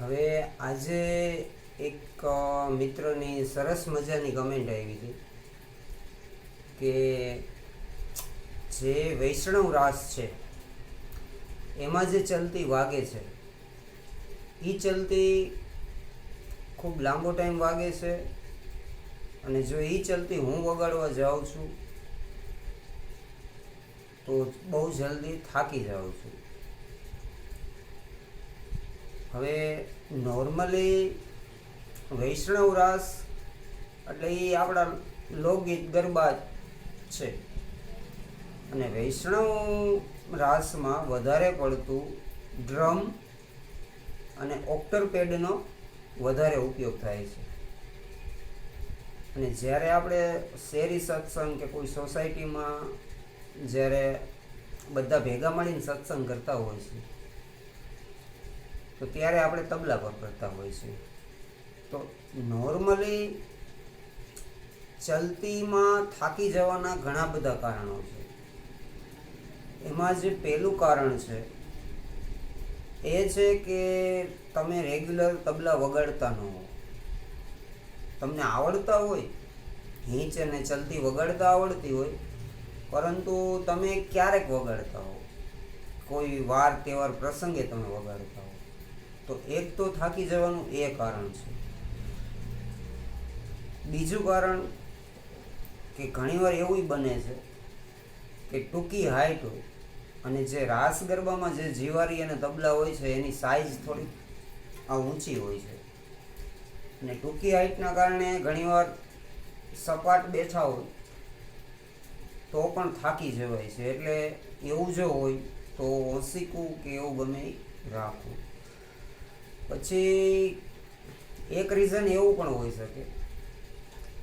હવે આજે એક મિત્રની સરસ મજાની કમેન્ટ આવી હતી કે જે વૈષ્ણવ રાસ છે, એમાં જે ચલતી વાગે છે એ ચલતી ખૂબ લાંબો ટાઈમ વાગે છે અને જો એ ચલતી હું વગાડવા જાઉં છું, તો બહુ જલ્દી થાકી જાઉં છું. હવે નોર્મલી વૈષ્ણવ રાસ એટલે એ આપણા લોકગીત ગરબા છે. અને વૈષ્ણવ રાસમાં વધારે પડતું ડ્રમ અને ઓક્ટર પેડનો વધારે ઉપયોગ થાય છે. અને જ્યારે આપણે શેરી સત્સંગ કે કોઈ સોસાયટીમાં જ્યારે બધા ભેગા મળીને સત્સંગ કરતા હોય છે તો ત્યારે આપણે તબલા પર હોય છે. તો નોર્મલી ચલતીમાં થાકી જવાના ઘણા બધા કારણો છે. એમાં જે પહેલું કારણ છે, એ છે કે તમે રેગ્યુલર તબલા વગાડતા ન હો તમને આવડતા હોય હિંચ અને ચલતી વગાડતા આવડતી હોય, પરંતુ તમે ક્યારેક વગાડતા હો કોઈ વાર, તહેવાર પ્રસંગે તમે વગાડતા હો તો એક તો થાકી જવાનું એ કારણ છે. બીજું કારણ કે ઘણીવાર એવું બને છે કે ટૂંકી હાઈટ હોય અને જે રાસ ગરબામાં જે જીવારી અને તબલા હોય છે એની સાઇઝ થોડી આ ઊંચી હોય છે. અને ટૂંકી હાઈટના કારણે ઘણીવાર સપાટ બેઠા હોય તો પણ થાકી જવાય છે. એટલે એવું જો હોય તો ઓસીકું કે એવું ગમે રાખવું. પછી એક રીઝન એવું પણ હોઈ શકે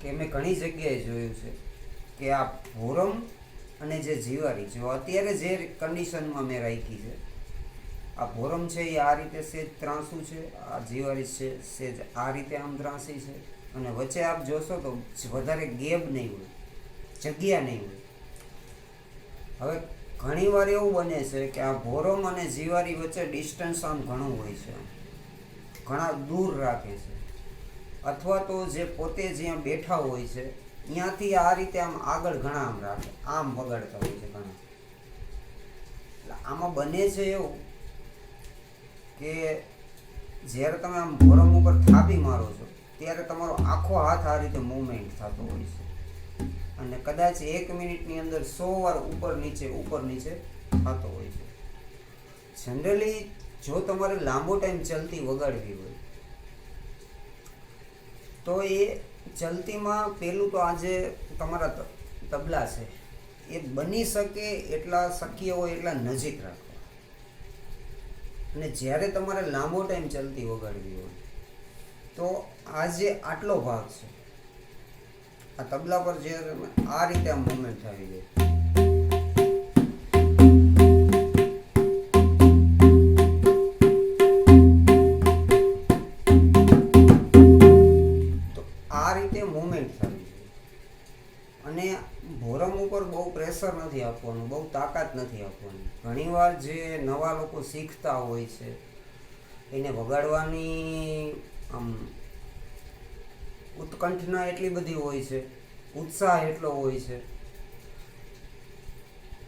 કે મેં ઘણી જગ્યાએ જોયું છે કે આ ભોરમ અને જે જીવારી જો અત્યારે જે કન્ડિશનમાં મેં રાખી છે, આ ભોરમ છે એ આ રીતે સેજ ત્રાંસું છે, આ જીવારી છે સેજ આ રીતે આમ ત્રાંસી છે અને વચ્ચે આપ જોશો તો વધારે ગેપ નહીં હોય, જગ્યા નહીં હોય હવે ઘણીવાર એવું બને છે કે આ ભોરમ અને જીવારી વચ્ચે ડિસ્ટન્સ આમ ઘણું હોય છે. ઘણા દૂર રાખે છે. અથવા તો જે પોતે જ્યાં બેઠા હોય છે, ત્યાંથી આ રીતે આમ આગળ ઘણા આમ રાખે, આમ વગાડતા હોય છે ઘણા. એટલે આમાં બને છે એવું કે જ્યારે તમે આમ ભોરમ ઉપર થાપી મારો છો, ત્યારે તમારો આખો હાથ આ રીતે મૂવમેન્ટ થતો હોય છે. અને કદાચ એક મિનિટની અંદર સો વાર ઉપર નીચે ઉપર નીચે થતો હોય છે. જનરલી જો તમારે લાંબો ટાઈમ ચલતી વગાડવી હોય, તો એ ચલતીમાં પહેલું તો આજે તમારા તબલા છે. એ બની શકે એટલા શક્ય હોય એટલા નજીક રાખવા. અને જ્યારે તમારે લાંબો ટાઈમ ચલતી વગાડવી હોય, તો આ જે આટલો ભાગ છે. આ તબલા પર જે આ રીતે આ મુવમેન્ટ થઈ જાય નથી આપવાનું, બહુ તાકાત નથી આપવાની. ઘણીવાર જે નવા લોકો શીખતા હોય છે, એને વગાડવાની, આમ, ઉત્કંઠના એટલી બધી હોય છે, ઉત્સાહ એટલો હોય છે,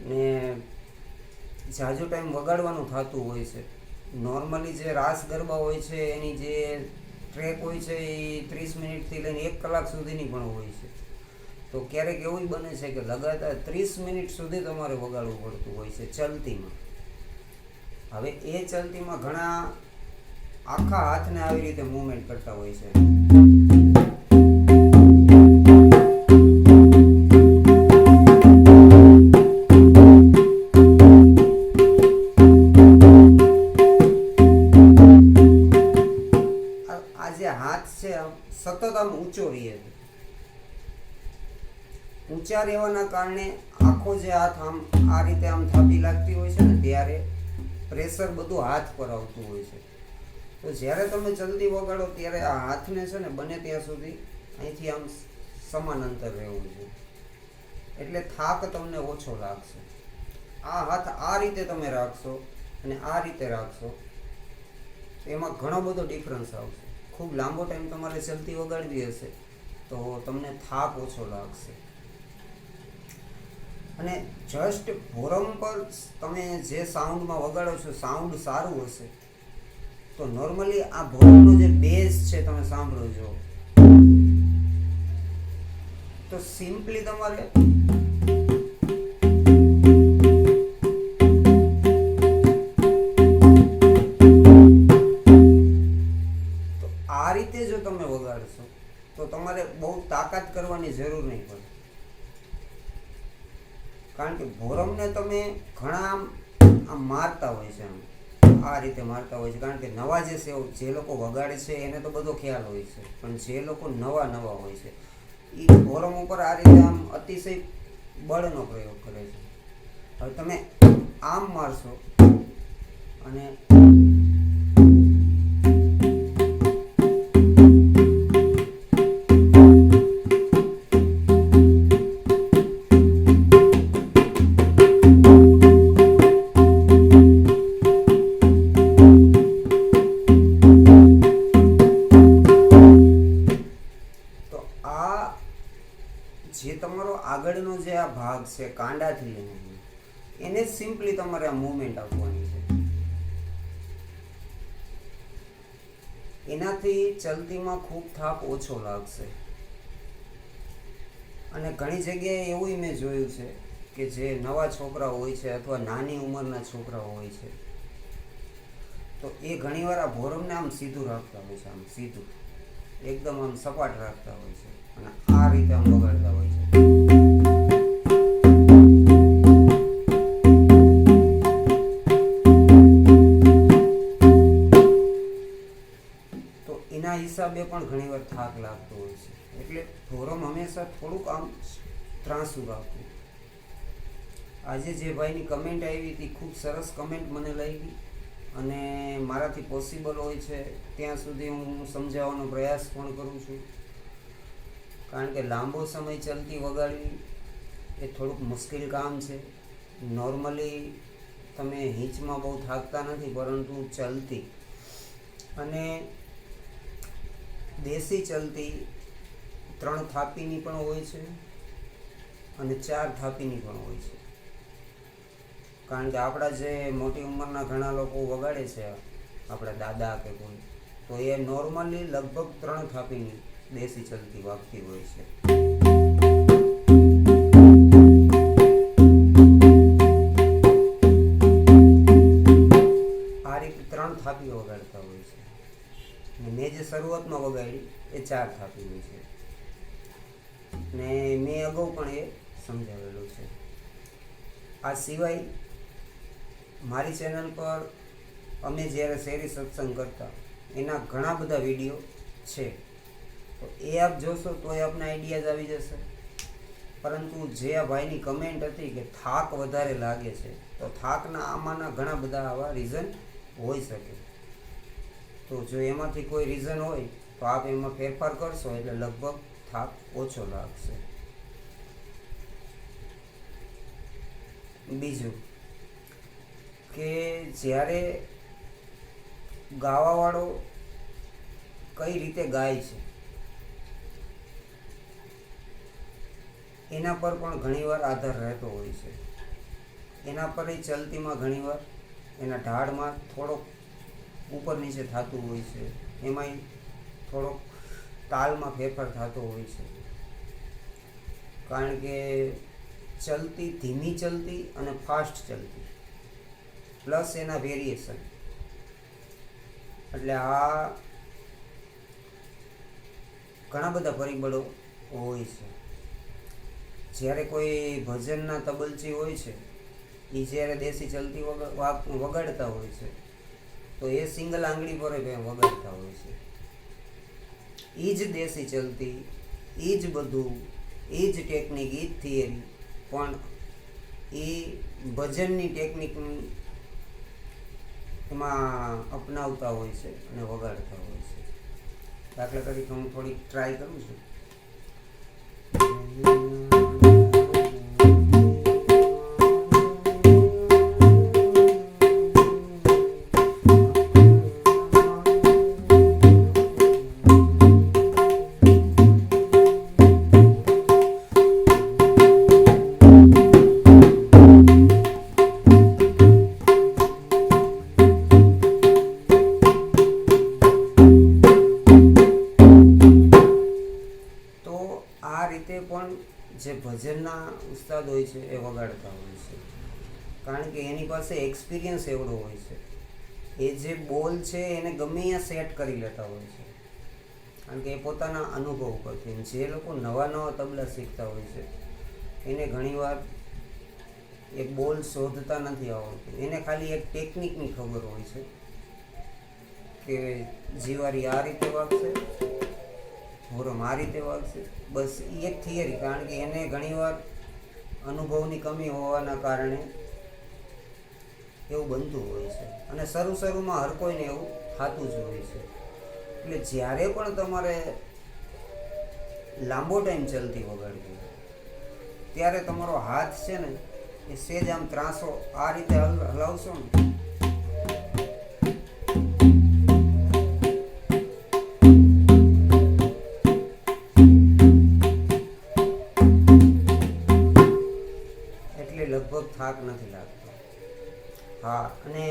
ને ઝાઝો ટાઈમ વગાડવાનું થતું હોય છે. નોર્મલી જે રાસ ગરબા હોય છે, એની જે ટ્રેક હોય છે, એ ત્રીસ મિનિટથી લઈને એક કલાક સુધીની પણ હોય છે. તો ક્યારેક એવું બને છે કે લગાતાર ત્રીસ મિનિટ સુધી તમારે વગાડવું પડતું હોય છે ચલતીમાં. હવે એ ચલતીમાં ઘણા આખા હાથને આવી રીતે મૂવમેન્ટ કરતા હોય છે. ઊંચા રહેવાના કારણે આખો જે હાથ આમ આ રીતે આમ થાપી લાગતી હોય છે ને ત્યારે પ્રેશર બધું હાથ પર આવતું હોય છે. તો જ્યારે તમે જલ્દી વગાડો ત્યારે આ હાથને છે ને બને ત્યાં સુધી અહીંથી આમ સમાન અંતર રહેવું જોઈએ એટલે થાક તમને ઓછો લાગશે. આ હાથ આ રીતે તમે રાખશો અને આ રીતે રાખશો, એમાં ઘણો બધો ડિફરન્સ આવશે. ખૂબ લાંબો ટાઈમ તમારે જલ્દી વગાડવી હશે તો તમને થાક ઓછો લાગશે. અને જસ્ટ ભોરમ પર તમે જે સાઉન્ડમાં વગાડો છો સાઉન્ડ સારું હશે. તો નોર્મલી આ ભોરમનો જે બેઝ છે, તમે સાંભળો છો. તો સિમ્પલી તમારે તો આ રીતે જો તમે વગાડશો, તો તમારે બહુ તાકાત કરવાની જરૂર નહીં પડે. ભોરમને તમે ઘણા આમ મારતા હોય છે આમ આ રીતે મારતા હોય છે. કારણ કે નવા જે છે જે લોકો વગાડે છે, એને તો બધો ખ્યાલ હોય છે. પણ જે લોકો નવા નવા હોય છે એ ભોરમ ઉપર આ રીતે આમ અતિશય બળનો પ્રયોગ કરે છે. હવે તમે આમ મારશો અને ચલતીમાં ખૂબ થાક ઓછો લાગશે. અને ઘણી જગ્યાએ એવું મેં જોયું છે કે જે નવા છોકરા હોય છે અથવા નાની ઉંમરના છોકરાઓ હોય છે, તો એ ઘણીવાર આ ભોરમને આમ સીધું રાખતા હોય છે, આમ સીધું. એકદમ આમ સપાટ રાખતા હોય છે અને આ રીતે આમ વગાડતા હોય છે. એના હિસાબે પણ ઘણીવાર થાક લાગતો હોય છે. એટલે ફોરમ હંમેશા થોડુંક આમ ત્રાસું રાખવું આજે જે ભાઈની કમેન્ટ આવી હતી, ખૂબ સરસ કમેન્ટ મને લાગી અને મારાથી પોસિબલ હોય છે, ત્યાં સુધી હું સમજાવવાનો પ્રયાસ પણ કરું છું. કારણ કે લાંબો સમય ચાલતી વગાડવી એ થોડુંક મુશ્કેલ કામ છે. નોર્મલી તમે હિંચમાં બહુ થાકતા નથી, પરંતુ ચલતી. અને દેશી ચલતી ત્રણ થાપીની પણ હોય છે અને ચાર થાપીની પણ હોય છે. કારણ કે આપણા જે મોટી ઉંમરના ઘણા લોકો વગાડે છે, આપણા દાદા કે કોઈ, તો એ નોર્મલી લગભગ ત્રણ થાપીની દેશી ચલતી વાગતી હોય છે. શરૂઆતમાં વગાડી, એ ચાર હોય છે. ને મેં અગાઉ પણ એ સમજાવેલું છે. આ સિવાય, મારી ચેનલ પર અમે જ્યારે શેરી સત્સંગ કરતા, એના ઘણા બધા વીડિયો છે. તો એ આપ જોશો તો એ આપને આઈડિયાઝ આવી જશે. પરંતુ જે આ ભાઈની કમેન્ટ હતી કે થાક વધારે લાગે છે, તો થાકના આમાંના ઘણા બધા આવા રીઝન હોઈ શકે તો જો એમાંથી કોઈ રીઝન હોય, તો આપ એમાં ફેરફાર કરશો એટલે લગભગ થાક ઓછો લાગશે. બીજું કે જ્યારે ગાવાવાળો કઈ રીતે ગાય છે, એના પર પણ ઘણીવાર આધાર રહેતો હોય છે. એના પર એ ચલતીમાં ઘણીવાર એના ઢાળમાં થોડોક ઉપર નીચે થતું હોય છે, એમાંય થોડોક તાલમાં ફેરફાર થતો હોય છે. કારણ કે ચલતી, ધીમી ચલતી અને ફાસ્ટ ચલતી. પ્લસ એના વેરિએશન એટલે આ ઘણા બધા પરિબળો હોય છે. જ્યારે કોઈ ભજનના તબલચી હોય છે એ જ્યારે દેશી ચલતી વગ- વાગ- વગાડતા હોય છે તો એ સિંગલ આંગળી પર વગાડતા હોય છે. એ જ દેશી ચલતી એ જ બધું એ જ ટેકનિક એ જ થિયરી પણ એ ભજનની ટેકનિકની એમાં અપનાવતા હોય છે અને વગાડતા હોય છે. દાખલા તરીકે હું થોડીક ટ્રાય કરું છું. પાસે એક્સપિરિયન્સ એવડો હોય છે. એ જે બોલ છે એને ગમે ત્યાં સેટ કરી લેતા હોય છે. કારણ કે એ પોતાના અનુભવ પરથી જે લોકો નવા નવા તબલા શીખતા હોય છે, એને ઘણીવાર એ બોલ શોધતા નથી આવડતું. એને ખાલી એક ટેકનિકની ખબર હોય છે કે જીવારી આ રીતે વાગશે હોરમ આ રીતે વાગશે. બસ એ એક થિયરી કારણ કે એને ઘણીવાર અનુભવની કમી હોવાના કારણે એવું બનતું હોય છે. અને શરૂ શરૂમાં હર કોઈને એવું થતું જ હોય છે. એટલે જ્યારે પણ તમારે લાંબો ટાઈમ ચલતી વગાડવી ત્યારે તમારો હાથ છે ને, એ સેજ આમ ત્રાસો આ રીતે હલ- હલાવશો ને, એટલે લગભગ થાક નથી લાગતો. હા, અને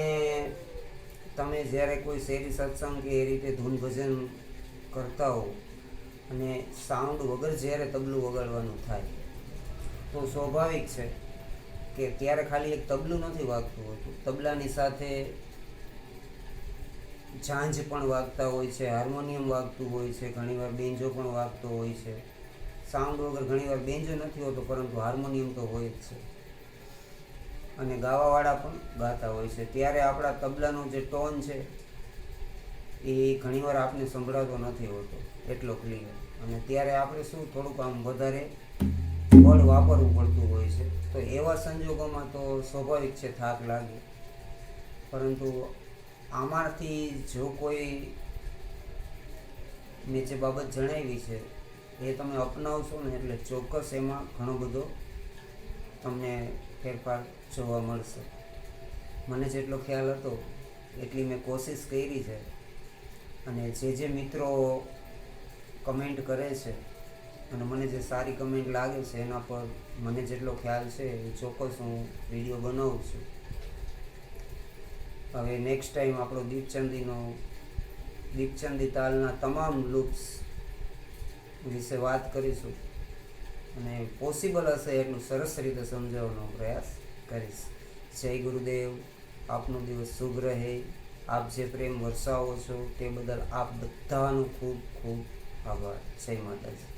તમે જ્યારે કોઈ શેરી સત્સંગ કે એ રીતે ધૂન ભજન કરતા હો, અને સાઉન્ડ વગર જ્યારે તબલું વગાડવાનું થાય, તો સ્વાભાવિક છે કે ત્યારે ખાલી એક તબલું નથી વાગતું હોતું. તબલાની સાથે ઝાંઝ પણ વાગતા હોય છે, હાર્મોનિયમ વાગતું હોય છે, ઘણીવાર બેન્જો પણ વાગતો હોય છે. સાઉન્ડ વગર ઘણીવાર બેન્જો નથી હોતો, પરંતુ હાર્મોનિયમ તો હોય જ છે. અને ગાવાવાળા પણ ગાતા હોય છે. ત્યારે આપણા તબલાનો જે ટોન છે, એ ઘણીવાર આપને સંભળાતો નથી હોતો, એટલો ક્લિયર અને ત્યારે આપણે શું થોડુંક આમ વધારે બળ વાપરવું પડતું હોય છે. તો એવા સંજોગોમાં તો સ્વાભાવિક છે, થાક લાગે. પરંતુ આમાંથી જો કોઈ મેં જે બાબત જણાવી છે, એ તમે અપનાવશો ને એટલે ચોક્કસ એમાં ઘણો બધો તમને ફેરફાર જોવા મળશે. મને જેટલો ખ્યાલ હતો એટલી મેં કોશિશ કરી છે. અને જે જે મિત્રો કમેન્ટ કરે છે અને મને જે સારી કમેન્ટ લાગે છે એના પર મને જેટલો ખ્યાલ છે એ ચોક્કસ હું વીડિયો બનાવું છું. હવે નેક્સ્ટ ટાઈમ આપણો દીપચંદીનો, દીપચંદી તાલના તમામ લૂપ્સ વિશે વાત કરીશું. અને પોસિબલ હશે એટલું સરસ રીતે સમજાવવાનો પ્રયાસ કરીશ. જય ગુરુદેવ, આપનો દિવસ શુભ રહે. આપ જે પ્રેમ વરસાવો છો તે બદલ આપ બધાનો ખૂબ ખૂબ આભાર. જય માતાજી.